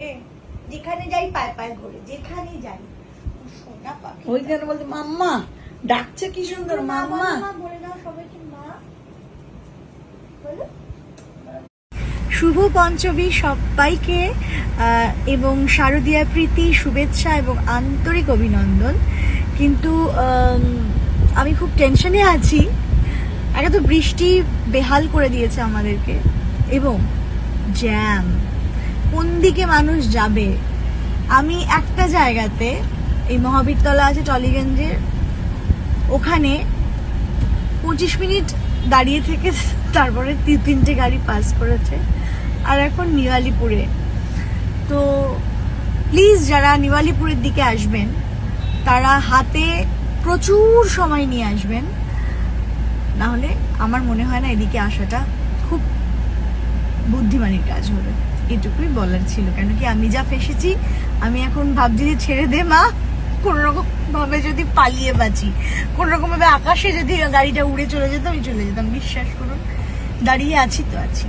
এ, যেখানে যাই পায়ে পায়ে ঘুরে যেখানে যাই। সোনা পাখি। ওই বলতে মাম্মা ডাকছে কি সুন্দর মাম্মা। বলে দাও সবাইকে মা। বলো। শুভ পঞ্চমী সবাইকে এবং শারদীয়া প্রীতি শুভেচ্ছা এবং আন্তরিক অভিনন্দন। কিন্তু আমি খুব টেনশনে আছি। একে তো বৃষ্টি বেহাল করে দিয়েছে আমাদেরকে। এবং জ্যাম কোন দিকে মানুষ যাবে? আমি একটা জায়গাতে, এই মহাবীরতলা আছে টলিগঞ্জের, ওখানে পঁচিশ মিনিট দাঁড়িয়ে থেকে তারপরে তিন, তিনটে গাড়ি পাস করেছে, আর এখন নিওয়ালিপুরে। তো প্লিজ যারা নিওয়ালিপুরের দিকে আসবেন, তারা হাতে প্রচুর সময় নিয়ে আসবেন। না হলে আমার মনে হয় না এদিকে আসাটা খুব বুদ্ধিমানের কাজ হবে। এটুকুই বলার ছিল। কেন কি আমি যা ফেসেছি, আমি এখন ভাবছি যে ছেড়ে দে মা। কোনোরকম ভাবে যদি পালিয়ে বাঁচি কোনো রকম ভাবে আকাশে যদি গাড়িটা উড়ে চলে যেত, আমি চলে যেতাম। বিশ্বাস করুন, দাঁড়িয়ে আছি তো আছি।